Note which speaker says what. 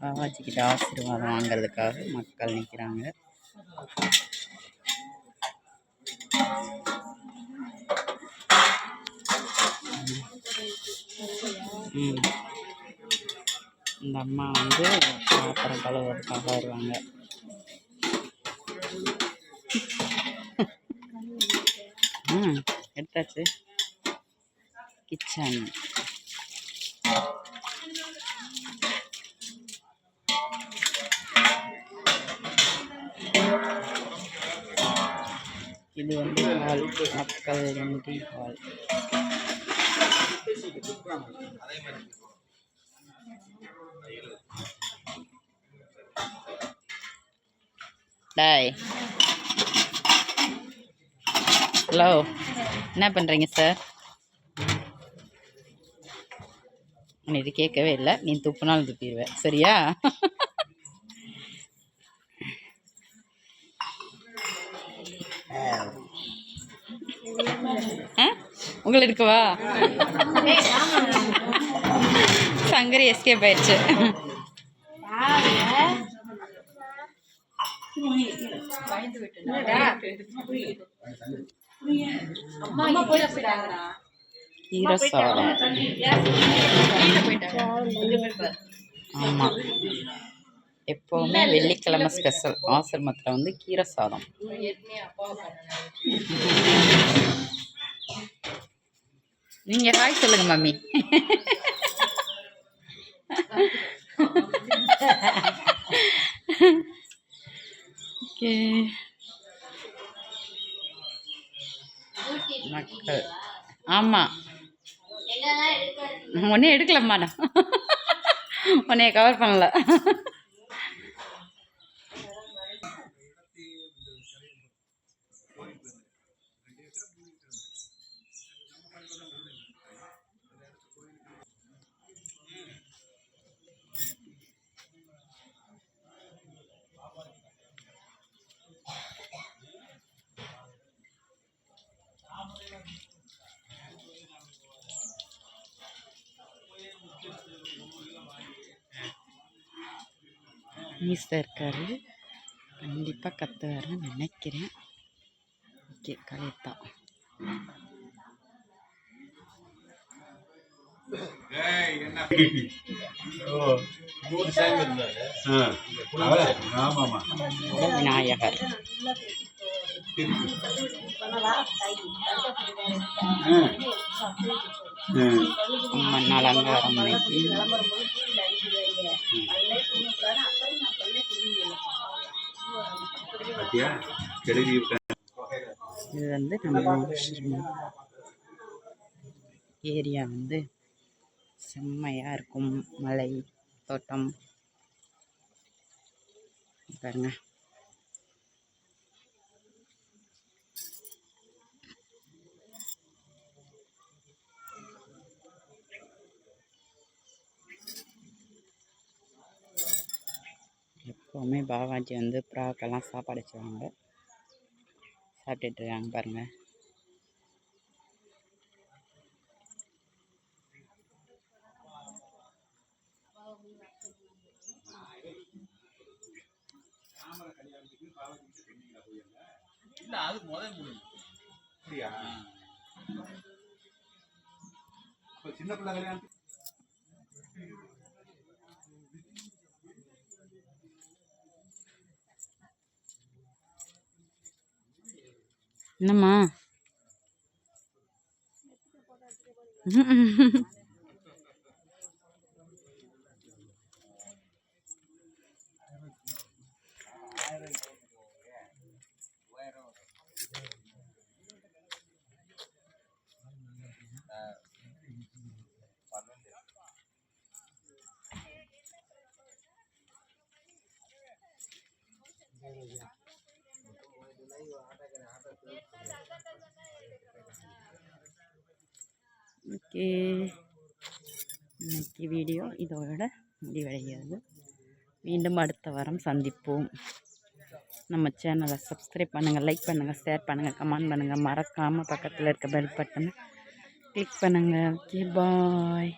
Speaker 1: பாபாஜிக்கிட்ட ஆசீர்வாதம் வாங்குறதுக்காக மக்கள் நிற்கிறாங்க இந்த அம்மா வந்து பாத்திரம் கழுவுறதுக்காக வருவாங்க. எடுத்தாச்சு கிச்சன். இது வந்து ஹால் மக்கள் என்ட்ரி ஹால் டாய். ஹலோ என்ன பண்ணுறீங்க சார்? நீ இது கேட்கவே இல்லை. நீ துப்புனாலும் துப்பிடுவேன் சரியா? உங்களை எடுக்கவா சங்கரி எஸ்கேப் ஆயிடுச்சு. ஆமாம் எப்போவுமே வெள்ளிக்கிழமை ஸ்பெஷல் ஆசிரமத்தில் வந்து கீரை சாதம். நீங்கள் ஹாய் சொல்லுங்க மம்மி. ஓகே. மக்கள். ஆமாம் ஒன்றும் எடுக்கலம்மா. நான் உன்னைய கவர் பண்ணல. மீஸ்தான் இருக்காரு. கண்டிப்பாக கத்துவாருன்னு நினைக்கிறேன். ஓகே
Speaker 2: ஆமாம்மா
Speaker 1: விநாயகர். அம்மன் அலங்காரம். இது வந்து நம்ம ஏரியா வந்து செம்மையாக இருக்கும். மலை தோட்டம். பாருங்க. எப்போவுமே பாபாஜி வந்து புறாக்கெல்லாம் சாப்பாடு வச்சுருவாங்க. சாப்பிட்டுட்டு இருக்காங்க பாருங்க.
Speaker 2: அப்படியா? இப்போ சின்ன பிள்ளை கல்யாணம்
Speaker 1: என்னம்மா Yeah. ஓகே இன்னைக்கு வீடியோ இதோட முடிவடைகிறது மீண்டும் அடுத்த வாரம் சந்திப்போம் நம்ம சேனலை சப்ஸ்கிரைப் பண்ணுங்கள் லைக் பண்ணுங்கள் ஷேர் பண்ணுங்கள் கமெண்ட் பண்ணுங்கள் மறக்காமல் பக்கத்தில் இருக்க பெல் பட்டனை கிளிக் பண்ணுங்கள் ஓகே பாய்